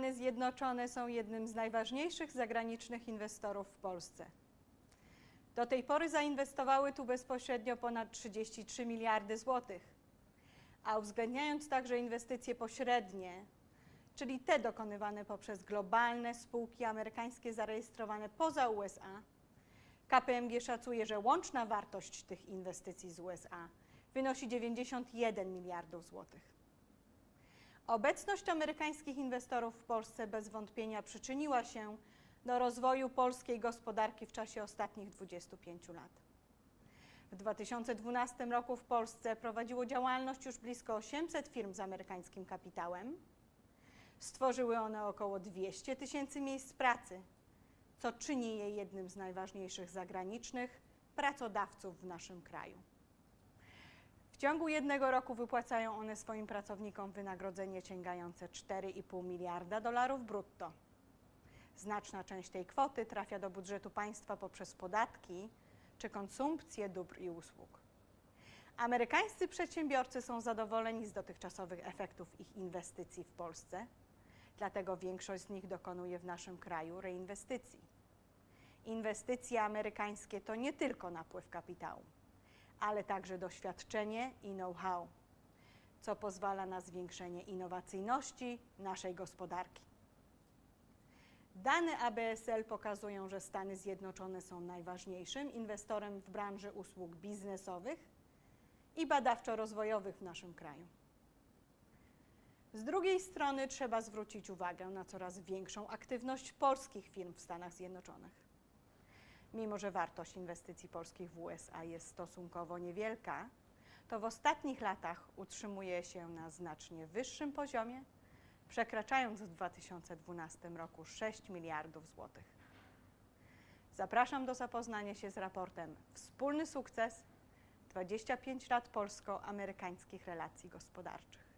Stany Zjednoczone są jednym z najważniejszych zagranicznych inwestorów w Polsce. Do tej pory zainwestowały tu bezpośrednio ponad 33 miliardy złotych, a uwzględniając także inwestycje pośrednie, czyli te dokonywane poprzez globalne spółki amerykańskie zarejestrowane poza USA, KPMG szacuje, że łączna wartość tych inwestycji z USA wynosi 91 miliardów złotych. Obecność amerykańskich inwestorów w Polsce bez wątpienia przyczyniła się do rozwoju polskiej gospodarki w czasie ostatnich 25 lat. W 2012 roku w Polsce prowadziło działalność już blisko 800 firm z amerykańskim kapitałem. Stworzyły one około 200 tysięcy miejsc pracy, co czyni je jednym z najważniejszych zagranicznych pracodawców w naszym kraju. Ciągu jednego roku wypłacają one swoim pracownikom wynagrodzenie sięgające 4,5 miliarda dolarów brutto. Znaczna część tej kwoty trafia do budżetu państwa poprzez podatki czy konsumpcję dóbr i usług. Amerykańscy przedsiębiorcy są zadowoleni z dotychczasowych efektów ich inwestycji w Polsce, dlatego większość z nich dokonuje w naszym kraju reinwestycji. Inwestycje amerykańskie to nie tylko napływ kapitału, ale także doświadczenie i know-how, co pozwala na zwiększenie innowacyjności naszej gospodarki. Dane ABSL pokazują, że Stany Zjednoczone są najważniejszym inwestorem w branży usług biznesowych i badawczo-rozwojowych w naszym kraju. Z drugiej strony trzeba zwrócić uwagę na coraz większą aktywność polskich firm w Stanach Zjednoczonych. Mimo, że wartość inwestycji polskich w USA jest stosunkowo niewielka, to w ostatnich latach utrzymuje się na znacznie wyższym poziomie, przekraczając w 2012 roku 6 miliardów złotych. Zapraszam do zapoznania się z raportem Wspólny sukces 25 lat polsko-amerykańskich relacji gospodarczych.